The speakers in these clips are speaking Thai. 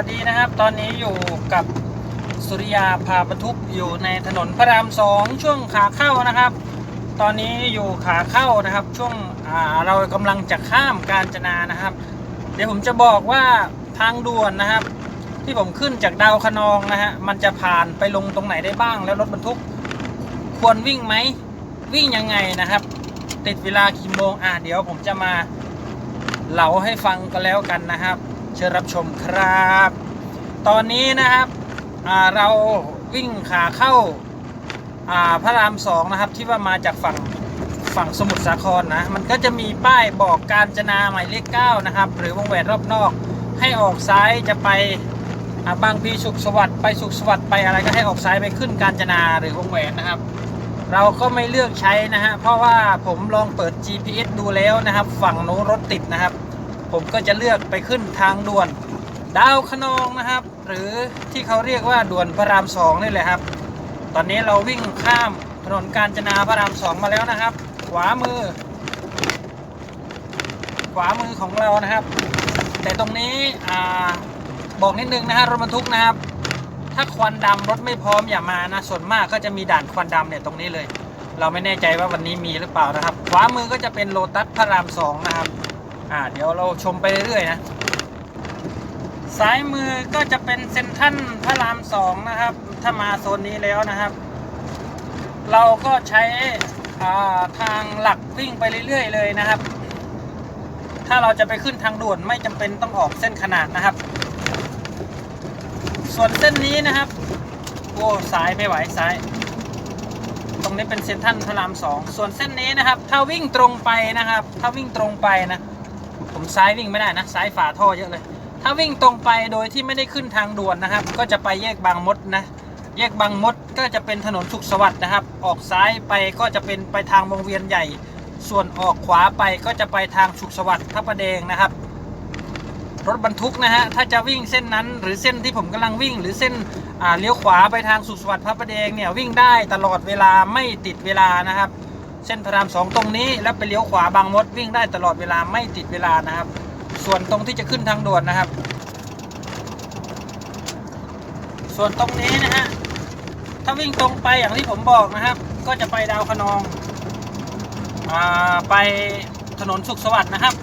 วัสดีนะครับ ตอนนี้อยู่กับสุริยาพาบรรทุกอยู่ในถนนพระรามสองช่วงขาเข้านะครับ ตอนนี้อยู่ขาเข้านะครับ ช่วงเรากำลังจะข้ามกาญจนานะครับ เดี๋ยวผมจะบอกว่าทางด่วนนะครับ ที่ผมขึ้นจากดาวคะนองนะฮะมันจะผ่านไปลงตรงไหนได้บ้าง แล้วรถบรรทุกควรวิ่งไหมวิ่งยังไงนะครับ ติดเวลากี่โมงอะเดี๋ยวผมจะมาเล่าให้ฟังกันแล้วกันนะครับ เชิญรับชมครับ ตอนนี้นะครับเราวิ่งขาเข้าาพระรามสองนะครับ ที่ว่ามาจากฝั่งฝั่งสมุทรสาครนะ มันก็จะมีป้ายบอกการจนาหมายเลขเก้านะครับ หรือวงแหวนรอบนอก ให้ออกซ้ายจะไปาบางพีสุขสวัสดิ์ไปสุขสวัสดิ์ไปอะไรก็ให้ออกซ้ายไปขึ้นกาญจนาหรือวงแหวนนะครับ เราก็ไม่เลือกใช้นะฮะเพราะว่าผมลองเปิด GPS ดูแล้วนะครับ ฝั่งโน้นรถติดนะครับ ผมก็จะเลือกไปขึ้นทางด่วนดาวคะนองนะครับ หรือที่เขาเรียกว่าด่วนพระรามสองนี่แหละครับ ตอนนี้เราวิ่งข้ามถนนกาญจนาพระรามสองมาแล้วนะครับ ขวามือ ขวามือของเรานะครับ แต่ตรงนี้อ่าบอกนิดนึงนะฮะรถบรรทุกนะครับ ถ้าควันดำรถไม่พร้อมอย่ามานะส่วนมากก็จะมีด่านควันดำเนี่ยตรงนี้เลย เราไม่แน่ใจว่าวันนี้มีหรือเปล่านะครับ ขวามือก็จะเป็นโลตัสพระรามสองนะครับ อ่าเดี๋ยวเราชมไปเรื่อยๆนะซ้ายมือก็จะเป็นเซ็นทรัลพระรามสองนะครับ ถ้ามาโซนนี้แล้วนะครับ เราก็ใช้อ่าทางหลักวิ่งไปเรื่อยๆเลยนะครับ ถ้าเราจะไปขึ้นทางด่วนไม่จำเป็นต้องออกเส้นขนาดนะครับ ส่วนเส้นนี้นะครับโอ้สายไม่ไหวสาย ตรงนี้เป็นเซ็นทรัลพระรามสองส่วนเส้นนี้นะครับ ถ้าวิ่งตรงไปนะครับ ถ้าวิ่งตรงไปนะ ผมซ้ายวิ่งไม่ได้นะ ซ้ายฝาท่อเยอะเลย ถ้าวิ่งตรงไปโดยที่ไม่ได้ขึ้นทางด่วนนะครับ ก็จะไปแยกบางมดนะ แยกบางมดก็จะเป็นถนนสุขสวัสดิ์นะครับ ออกซ้ายไปก็จะเป็นไปทางวงเวียนใหญ่ ส่วนออกขวาไปก็จะไปทางสุขสวัสดิ์พระประแดงนะครับ รถบรรทุกนะฮะ ถ้าจะวิ่งเส้นนั้น หรือเส้นที่ผมกำลังวิ่ง หรือเส้นเลี้ยวขวาไปทางสุขสวัสดิ์พระประแดงเนี่ยวิ่งได้ตลอดเวลาไม่ติดเวลานะครับ เส้นพระรามสองตรงนี้แล้วไปเลี้ยวขวาบางมดวิ่งได้ตลอดเวลาไม่ติดเวลานะครับ ส่วนตรงที่จะขึ้นทางด่วนนะครับ ส่วนตรงนี้นะฮะถ้าวิ่งตรงไปอย่างที่ผมบอกนะครับ ก็จะไปดาวคะนองอ่าไปถนนสุขสวัสดิ์นะครับ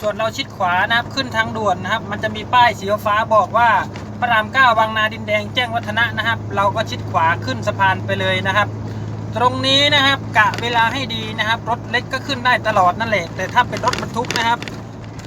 ส่วนเราชิดขวานะครับขึ้นทางด่วนนะครับ มันจะมีป้ายสีฟ้าบอกว่าพระรามเก้าบางนาดินแดงแจ้งวัฒนะนะครับ เราก็ชิดขวาขึ้นสะพานไปเลยนะครับ ตรงนี้นะครับกะเวลาให้ดีนะครับ รถเล็กก็ขึ้นได้ตลอดนั่นแหละ แต่ถ้าเป็นรถบรรทุกนะครับ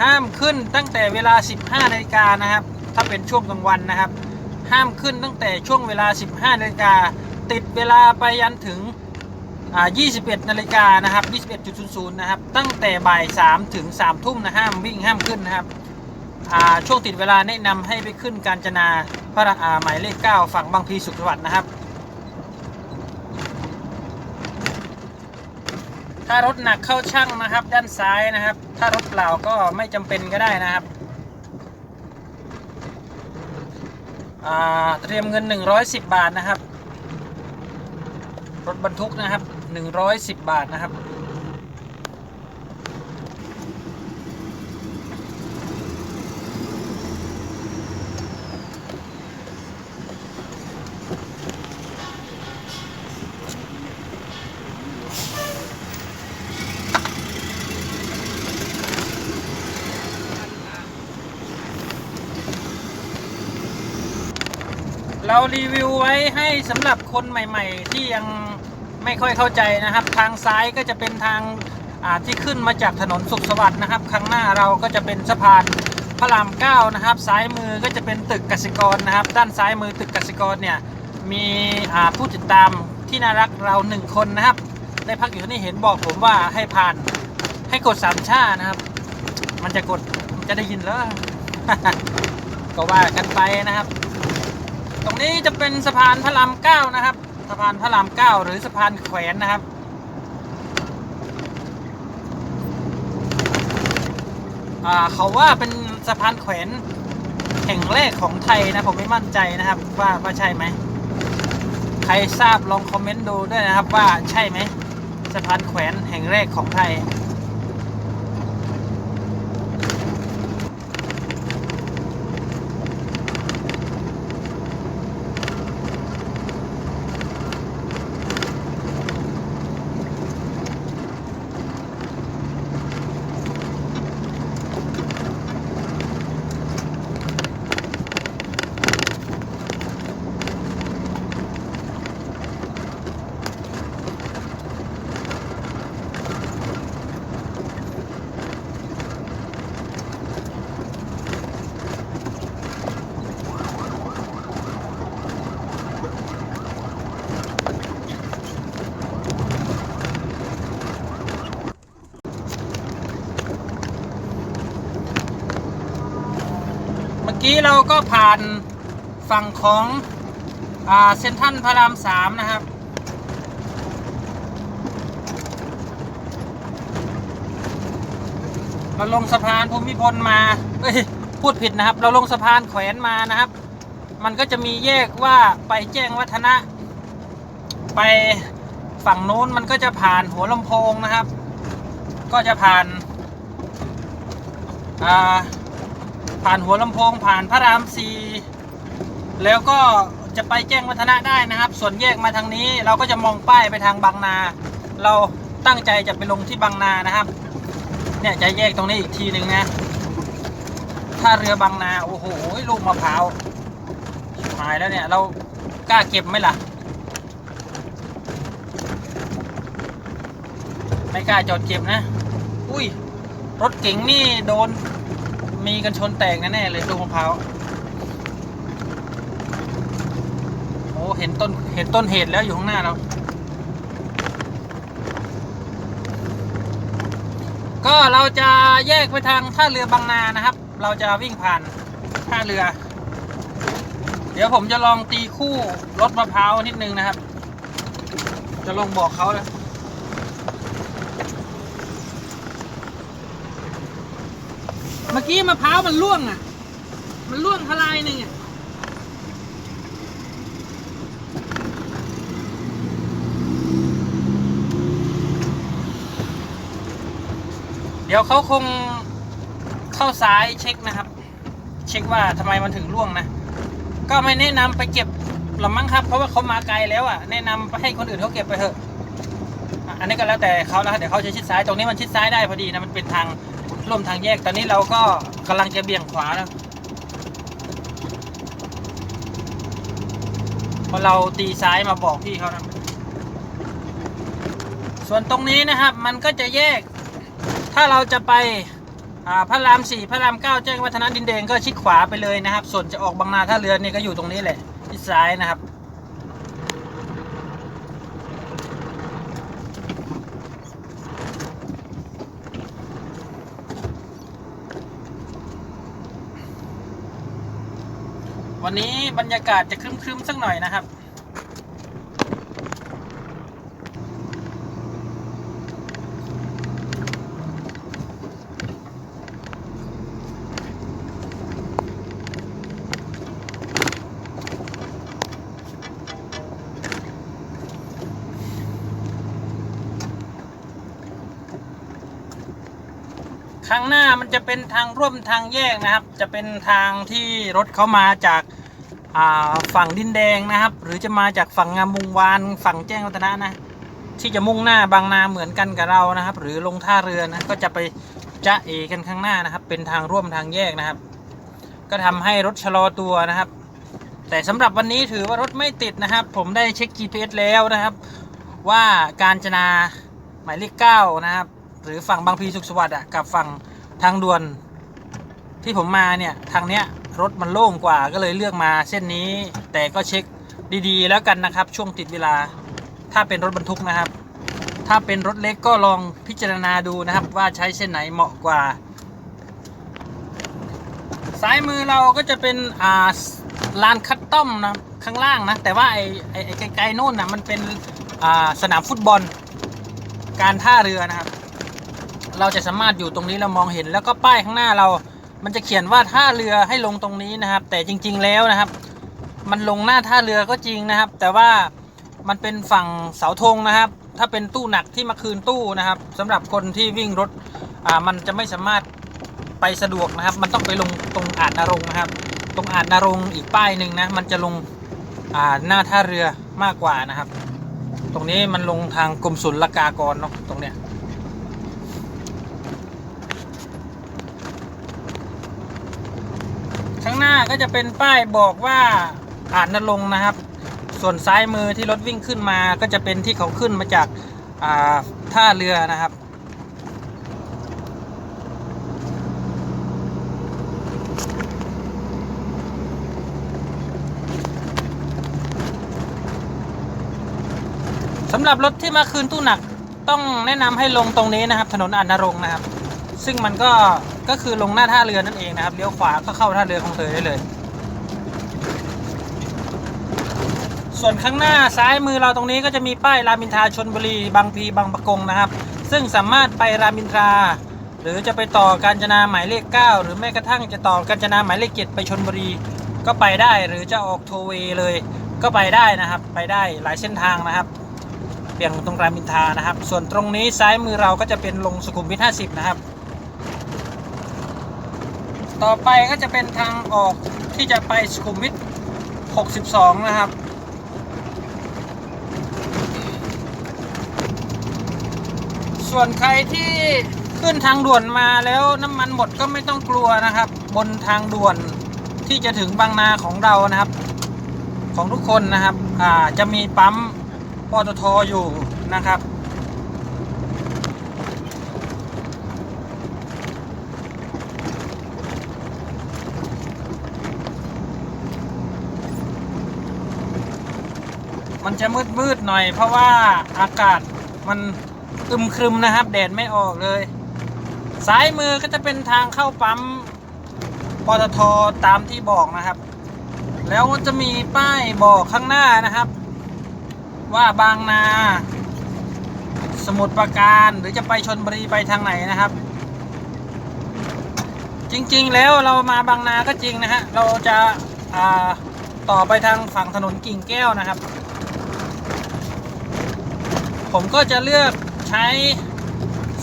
ห้ามขึ้นตั้งแต่เวลา 15นาฬิกานะครับ ถ้าเป็นช่วงกลางวันนะครับ ห้ามขึ้นตั้งแต่ช่วงเวลา 15นาฬิกาติดเวลาไปยันถึงอ่า21นาฬิกานะครับ21.00นะครับตั้งแต่บ่าย3ถึง3ทุ่มนะห้ามวิ่งห้ามขึ้นนะครับอ่าช่วงติดเวลาแนะนำให้ไปขึ้นกาญจนาพระอาหมายเลข 9 ฝั่งบางพลีสุขสวัสดิ์นะครับ ถ้ารถหนักเข้าช่างนะครับ ด้านซ้ายนะครับ ถ้ารถเปล่าก็ไม่จำเป็นก็ได้นะครับเตรียมเงิน 110 บาทนะครับ รถบรรทุกนะครับ 110 บาทนะครับ เรารีวิวไว้ให้สำหรับคนใหม่ ๆ ที่ยังไม่ค่อยเข้าใจนะครับ ทางซ้ายก็จะเป็นทางอาที่ขึ้นมาจากถนนสุขสวัสดิ์นะครับ ข้างหน้าเราก็จะเป็นสะพานพระรามเก้านะครับ ซ้ายมือก็จะเป็นตึกกสิกรนะครับ ด้านซ้ายมือตึกกสิกรเนี่ยมีอาผู้ติดตามที่น่ารักเราหนึ่งคนนะครับได้พักอยู่ที่นี่เห็นบอกผมว่าให้ผ่านให้กดสามชานะครับ มันจะกดจะได้ยินแล้วก็ว่ากันไปนะครับ ตรงนี้จะเป็นสะพานพระรามเก้านะครับ สะพานพระรามเก้าหรือสะพานแขวนนะครับอ่าเขาว่าเป็นสะพานแขวนแห่งแรกของไทยนะผมไม่มั่นใจนะครับ ว่าว่าใช่ไหมใครทราบลองคอมเมนต์ดูด้วยนะครับว่าใช่ไหมสะพานแขวนแห่งแรกของไทย กี้เราก็ผ่านฝั่งของเซนทันพระรามสามนะครับ เราลงสะพานภูมิพลมา เอ้ย พูดผิดนะครับ เราลงสะพานแขวนมานะครับ มันก็จะมีแยกว่าไปแจ้งวัฒนะ ไปฝั่งโน้นมันก็จะผ่านหัวลำโพงนะครับ ก็จะผ่าน อ่า ผ่านหัวลำโพงผ่านพระรามสี่แล้วก็จะไปแจ้งวัฒนะได้นะครับ ส่วนแยกมาทางนี้เราก็จะมองป้ายไปทางบางนา เราตั้งใจจะไปลงที่บางนานะครับ เนี่ยจะแยกตรงนี้อีกทีหนึ่งนะท่าเรือบางนาโอ้โหลูกมะพร้าวหายแล้วเนี่ยเรากล้าเก็บไหมล่ะ ไม่กล้าจอดเก็บนะ อุ้ยรถเก๋งนี่โดน มีกันชนแตกแน่ๆเลยลูกมะพร้าวโอ้เห็นต้นเห็นต้นเหตุแล้วอยู่ข้างหน้าเราก็เราจะแยกไปทางท่าเรือบางนานะครับ เราจะวิ่งผ่านท่าเรือ เดี๋ยวผมจะลองตีคู่รถมะพร้าวนิดนึงนะครับ จะลองบอกเขาเลย มื่อกี้มะพร้าวมันร่วงอะ มันร่วงทลายหนึ่งอะเดี๋ยวเขาคงเข้าซ้ายเช็คนะครับ เช็คว่าทำไมมันถึงร่วงนะ ก็ไม่แนะนำไปเก็บหรอมั้งครับ เพราะว่าเขามาไกลแล้วอะ แนะนำไปให้คนอื่นเขาเก็บไปเถอะอะอันนี้ก็แล้วแต่เขาแล้วเดี๋ยวเขาจะชิดซ้าย ตรงนี้มันชิดซ้ายได้พอดีนะ มันเป็นทาง ร่วมทางแยก ตอนนี้เราก็กำลังจะเบี่ยงขวาแล้วพอเราตีซ้ายมาบอกพี่เขานะ ส่วนตรงนี้นะครับ มันก็จะแยก ถ้าเราจะไปพระรามสี่พระรามเก้าแจ้งวัฒนะดินแดงก็ชิดขวาไปเลยนะครับ ส่วนจะออกบางนาท่าเรือนี่ก็อยู่ตรงนี้แหละที่ซ้ายนะครับ วันนี้บรรยากาศจะครึ้มๆสักหน่อยนะครับ ข้างหน้ามันจะเป็นทางร่วมทางแยกนะครับ จะเป็นทางที่รถเขามาจาก ฝั่งดินแดงนะครับ หรือจะมาจากฝั่งงามวงวานฝั่งแจ้งวัฒนะนะ ที่จะมุ่งหน้าบางนาเหมือนกันกับเรานะครับ หรือลงท่าเรือนะก็จะไปจะเอกันข้างหน้านะครับ เป็นทางร่วมทางแยกนะครับ ก็ทำให้รถชะลอตัวนะครับ แต่สำหรับวันนี้ถือว่ารถไม่ติดนะครับ ผมได้เช็ค GPS แล้วนะครับ ว่าการจนาหมายเลขเก้านะครับ หรือฝั่งบางพลีสุขสวัสดิ์กับฝั่งทางด่วนที่ผมมาเนี่ยทางเนี้ย รถมันโล่งกว่าก็เลยเลือกมาเส้นนี้ แต่ก็เช็คดีๆ แล้วกันนะครับ ช่วงติดเวลา ถ้าเป็นรถบรรทุกนะครับ ถ้าเป็นรถเล็กก็ลองพิจารณาดูนะครับ ว่าใช้เส้นไหนเหมาะกว่า ซ้ายมือเราก็จะเป็นอ่าลานคัตตอมนะข้างล่างนะ แต่ว่าไอ้ไอ้ไอ้ไกลๆโน่นนะมันเป็นอ่าสนามฟุตบอล การท่าเรือนะครับ เราจะสามารถอยู่ตรงนี้เรามองเห็นแล้วก็ป้ายข้างหน้าเรา มันจะเขียนว่าท่าเรือให้ลงตรงนี้นะครับ แต่จริง ๆแล้วนะครับ มันลงหน้าท่าเรือก็จริงนะครับ แต่ว่ามันเป็นฝั่งเสาธงนะครับ ถ้าเป็นตู้หนักที่มาคืนตู้นะครับสำหรับคนที่วิ่งรถอ่ามันจะไม่สามารถไปสะดวกนะครับ มันต้องไปลงตรงอาจนารงนะครับ ตรงอาจนารงอีกป้ายหนึ่งนะมันจะลงอ่าหน้าท่าเรือมากกว่านะครับ ตรงนี้มันลงทางกรมศุลกากรเนาะตรงเนี้ย ข้างหน้า ก็จะเป็นป้ายบอกว่าอ่านนรงนะครับ ส่วนซ้ายมือที่รถวิ่งขึ้นมาก็จะเป็นที่เขาขึ้นมาจากาท่าเรือนะครับสำหรับรถที่มาคืนตู้หนักต้องแนะนำให้ลงตรงนี้นะครับ ถนนอานนรงนะครับ ซึ่งมันก็ก็คือลงหน้าท่าเรือนั่นเองนะครับเลี้ยวขวาก็เข้าท่าเรือคลองเตยได้เลย ส่วนข้างหน้าซ้ายมือเราตรงนี้ก็จะมีป้ายรามินทราชนบุรีบางพีบางปะกงนะครับ ซึ่งสามารถไปรามินทรา หรือจะไปต่อกาญจนาหมายเลข 9 หรือแม้กระทั่งจะต่อกาญจนาหมายเลข7ไปชนบุรีก็ไปได้หรือจะออกโทเวเลย ก็ไปได้นะครับ ไปได้หลายเส้นทางนะครับเบี่ยงตรงรามอินทานะครับ ส่วนตรงนี้ซ้ายมือเราก็จะเป็นลงสุขุมวิท50 นะครับ ต่อไปก็จะเป็นทางออกที่จะไปสุขุมวิท 62 นะครับ ส่วนใครที่ขึ้นทางด่วนมาแล้วน้ำมันหมดก็ไม่ต้องกลัวนะครับ บนทางด่วนที่จะถึงบางนาของเรานะครับ ของทุกคนนะครับ อ่าจะมีปั๊มปตทอยู่นะครับ มันจะมืดมืดๆหน่อย เพราะว่าอากาศมันอึมครึมนะครับ แดดไม่ออกเลย ซ้ายมือก็จะเป็นทางเข้าปั๊มปตทตามที่บอกนะครับ แล้วจะมีป้ายบอกข้างหน้านะครับ ว่าบางนา สมุทรปราการหรือจะไปชนบุรีไปทางไหนนะครับ จริงๆแล้วเรามาบางนาก็จริงนะฮะเราจะาต่อไปทางฝั่งถนนกิ่งแก้วนะครับ ผมก็จะเลือกใช้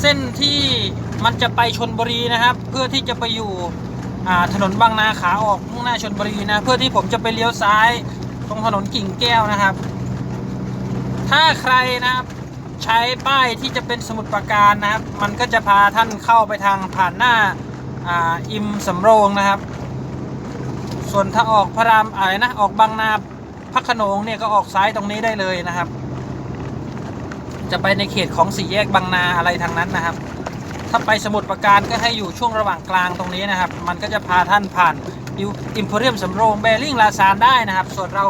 เส้นที่มันจะไปชนบุรีนะครับ เพื่อที่จะไปอยู่ถนนบางนาขาออกมุ่งหน้าชนบุรีนะ เพื่อที่ผมจะไปเลี้ยวซ้ายตรงถนนกิ่งแก้วนะครับ ถ้าใครนะครับใช้ป้ายที่จะเป็นสมุดประการนะครับ มันก็จะพาท่านเข้าไปทางผ่านหน้าอ,อิมสำโรงนะครับ ส่วนถ้าออกพระรามอะไรนะออกบางนาพักขนงเนี่ยก็ออกซ้ายตรงนี้ได้เลยนะครับ จะไปในเขตของสี่แยกบางนาอะไรทางนั้นนะครับ ถ้าไปสมุทรปราการก็ให้อยู่ช่วงระหว่างกลางตรงนี้นะครับ มันก็จะพาท่านผ่านอิมพ r เรียมสำโรงเบลลิงลาซานได้นะครับ ส่วนเรา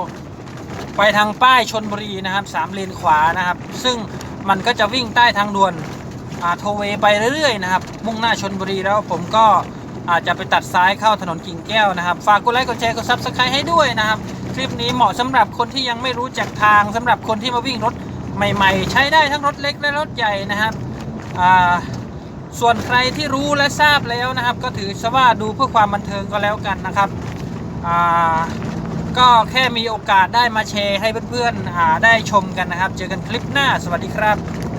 ไปทางป้ายชนบุรีนะครับสามเลนขวานะครับ ซึ่งมันก็จะวิ่งใต้ทางด่วนอาโทเวไปเรื่อยๆนะครับ มุ่งหน้าชนบุรีแล้วผมก็อาจจะไปตัดซ้ายเข้าถนนกิ่งแก้วนะครับ ฝากกดไลค์กดแชร์กดซับสไครต์ให้ด้วยนะครับ คลิปนี้เหมาะสำหรับคนที่ยังไม่รู้จักทางสำหรับคนที่มาวิ่งรถ ใหม่ๆ ใช้ได้ทั้งรถเล็กและรถใหญ่นะครับส่วนใครที่รู้และทราบแล้วนะครับ ก็ถือซะว่าดูเพื่อความบันเทิงก็แล้วกันนะครับก็แค่มีโอกาสได้มาแชร์ให้เพื่อนๆได้ชมกันนะครับ เจอกันคลิปหน้าสวัสดีครับ